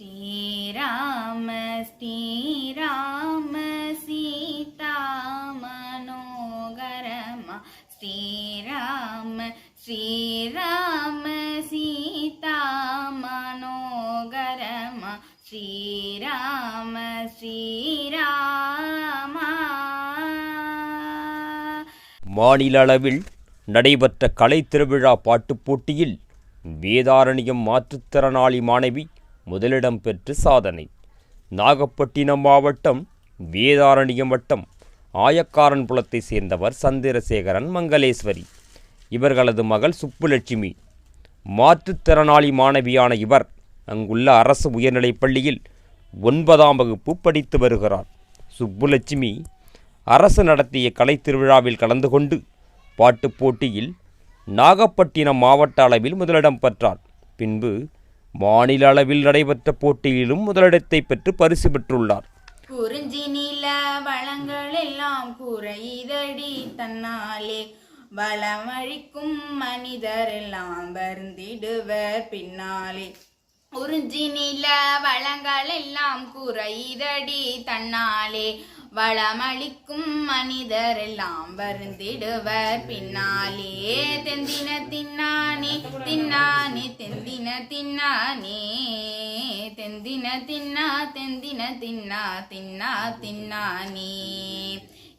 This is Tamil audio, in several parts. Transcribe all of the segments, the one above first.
ஸ்ரீராம ஸ்ரீராம சீதா மனோகரமா. ஸ்ரீராம ஸ்ரீராம சீதா மனோகரமா. ஸ்ரீராம ஸ்ரீராமா. மாநில அளவில் நடைபெற்ற கலை திருவிழா பாட்டுப் போட்டியில் வேதாரண்யம் மாற்றுத்திறனாளி மாணவி முதலிடம் பெற்று சாதனை. நாகப்பட்டினம் மாவட்டம் வேதாரண்யம் வட்டம் ஆயக்காரன் புலத்தை சேர்ந்தவர் சந்திரசேகரன் மங்களேஸ்வரி. இவர்களது மகள் சுப்புலட்சுமி. மாற்றுத்திறனாளி மாணவியான இவர் அங்குள்ள அரசு உயர்நிலைப் பள்ளியில் ஒன்பதாம் வகுப்பு படித்து வருகிறார். சுப்புலட்சுமி அரசு நடத்திய கலைத் திருவிழாவில் கலந்து கொண்டு பாட்டுப் போட்டியில் நாகப்பட்டினம் மாவட்ட அளவில் முதலிடம் பெற்றார். பின்பு மாநில அளவில் நடைபெற்ற போட்டியிலும் முதலிடத்தை பெற்று பரிசு பெற்றுள்ளார். குறிஞ்சி நில வளங்கள் எல்லாம் குறைதடி தன்னாலே வளமழிக்கும் மனிதர் எல்லாம் வருந்திடுவர் பின்னாலே. குறிஞ்சி நில வளங்கள் எல்லாம் குறைதடி தன்னாலே வளமளிக்கும் மனிதர் எல்லாம் வருந்திடுவர் பின்னாலே. தெந்தின தின்னானே தின்னானே தெந்தின தின்னானே தெந்தின தின்னா தெந்தின தின்னா தின்னா தின்னானே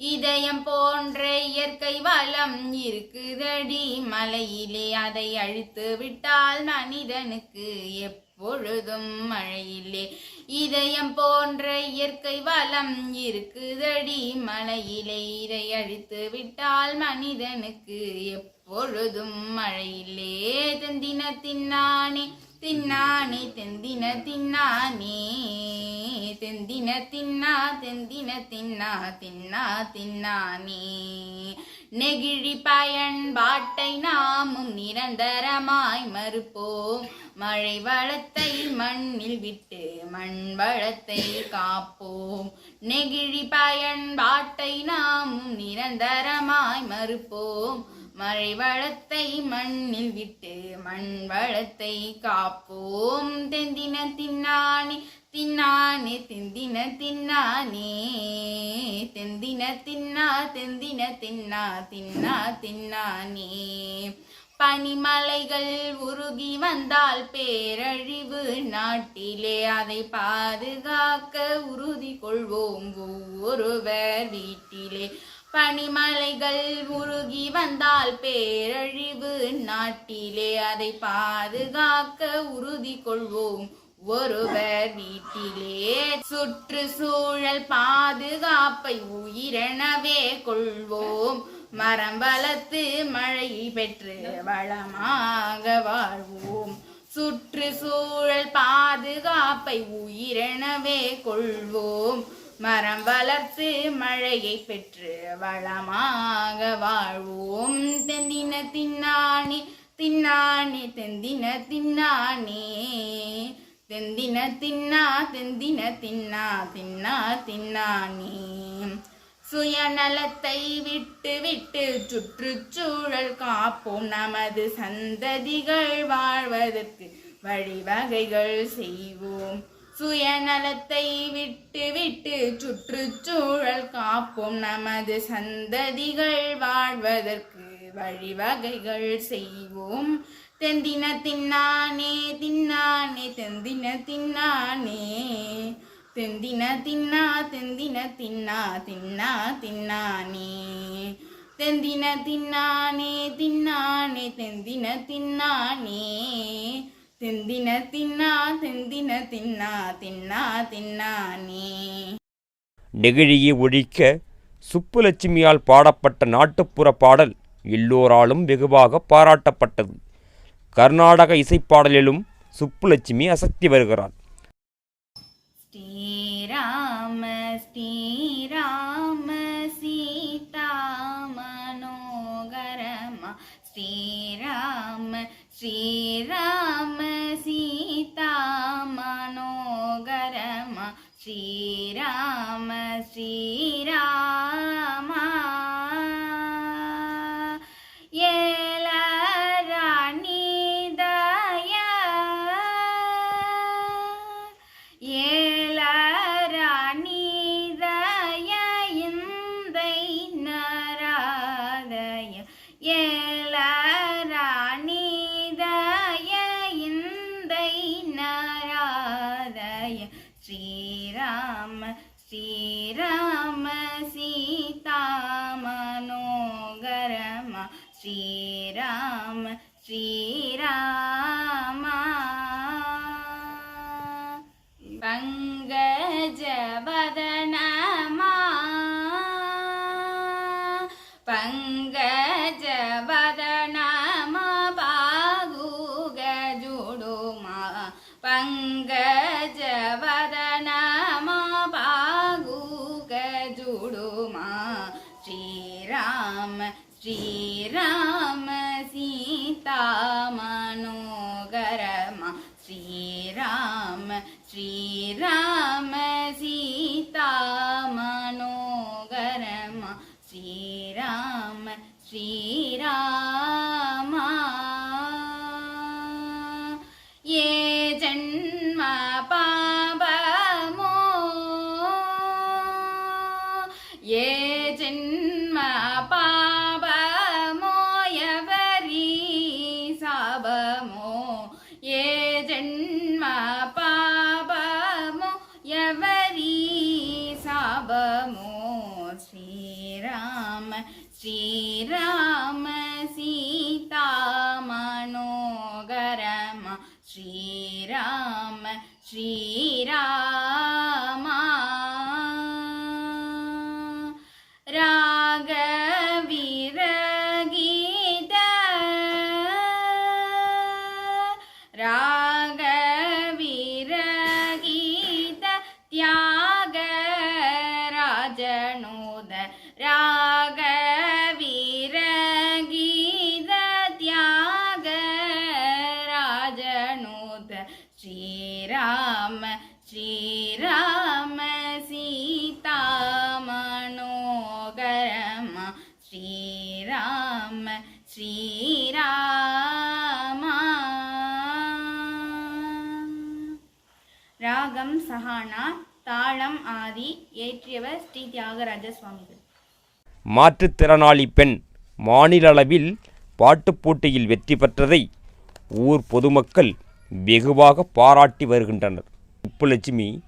இதயம் போன்ற இயற்கை வளம் இருக்குதடி மலையிலே அதை அழித்து விட்டால் மனிதனுக்கு எப்பொழுதும் மழையிலே. இதயம் போன்ற இயற்கை வளம் இருக்குதடி. மலையிலே இதை அழித்து விட்டால் மனிதனுக்கு எப்பொழுதும் மழையிலே. தந்தின தின்னானே தின்னானே தெந்தின தின்னானே. தெந்தின தின்னா தெந்தின தின்னா தின்னா தின்னானே. நெகிழி பயன்பாட்டை நாமும் நிரந்தரமாய் மறுப்போம். மழை வளத்தை மண்ணில் விட்டு மண் வளத்தை காப்போம். நெகிழி பயன்பாட்டை நாமும் நிரந்தரமாய் மறுப்போம். மழை வளத்தை மண்ணில் விட்டு மண் வளத்தை காப்போம். தெந்தின தின்னானே தின்னானே தெந்தின தின்னானே. தெந்தின தின்னா தெந்தின தின்னா தின்னா தின்னானே. பனிமலைகள் உருகி வந்தால் பேரழிவு நாட்டிலே அதை பாதுகாக்க உறுதி கொள்வோம். ஒருவர் வீட்டிலே பனிமலைகள் உருகி வந்தால் பேரழிவு நாட்டிலே அதை பாதுகாக்க உறுதி கொள்வோம். ஒருவர் வீட்டிலே சுற்றுச்சூழல் பாதுகாப்பை உயிரெனவே கொள்வோம். மரம் வளர்த்து மழை பெற்று வளமாக வாழ்வோம். சுற்றுச்சூழல் பாதுகாப்பை உயிரெனவே கொள்வோம். மரம் வளர்த்து மழையை பெற்று வளமாக வாழ்வோம். தெந்தின தின்னாணி தின்னாணி தெந்தின தின்னானே. தெந்தின தின்னா தெந்தின தின்னா தின்னா தின்னானே. சுயநலத்தை விட்டு விட்டு சுற்றுச்சூழல் காப்போம். நமது சந்ததிகள் வாழ்வதற்கு வழிவகைகள் செய்வோம். சுயநலத்தை விட்டு விட்டு சுற்றுச்சூழல் காப்போம் நமது சந்ததிகள் வாழ்வதற்கு வழிவகைகள் செய்வோம். தெந்தின தின்னானே தின்னானே தெந்தின தின்னானே. தெந்தின தின்னா தெந்தின தின்னா தின்னா தின்னானே. தெந்தின தின்னானே தின்னானே தெந்தின தின்னானே. தெந்தின தின்னா தெந்தின தின்னா தின்னா தின்னானே நெகிழியை ஒழிக்க சுப்புலட்சுமியால் பாடப்பட்ட நாட்டுப்புற பாடல் எல்லோராலும் வெகுவாக பாராட்டப்பட்டது. கர்நாடக இசைப்பாடலிலும் சுப்புலட்சுமி அசத்தி வருகிறார் ஸ்ரீராம ஸ்ரீராம சீதா மனோகரமா. ஸ்ரீராம ஸ்ரீராம மனோகரமா ஸ்ரீராம ङ्गज श्रीराम श्रीराम सीता मनोगर श्रीराम श्रीराम सीता मनोगरमा श्रीराम श्रीराम ஸ்ரீராம ஸ்ரீராமா. ராகவிரகீத. ரா ஸ்ரீராம ஸ்ரீராம சீதா மனோகரமா. ஸ்ரீராம ஸ்ரீராமா. ராகம் சஹானா தாளம் ஆதி ஏற்றியவர் ஸ்ரீ தியாகராஜ சுவாமிகள் மாற்றுத்திறனாளி பெண் மாநில அளவில் பாட்டுப் போட்டியில் வெற்றி பெற்றதை ஊர் பொதுமக்கள் வெகுவாக பாராட்டி வருகின்றனர். உப்புலட்சுமி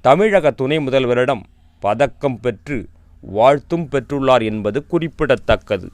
தமிழக துணை முதல்வரிடம் பதக்கம் பெற்று வாழ்த்தும் பெற்றுள்ளார் என்பது குறிப்பிடத்தக்கது.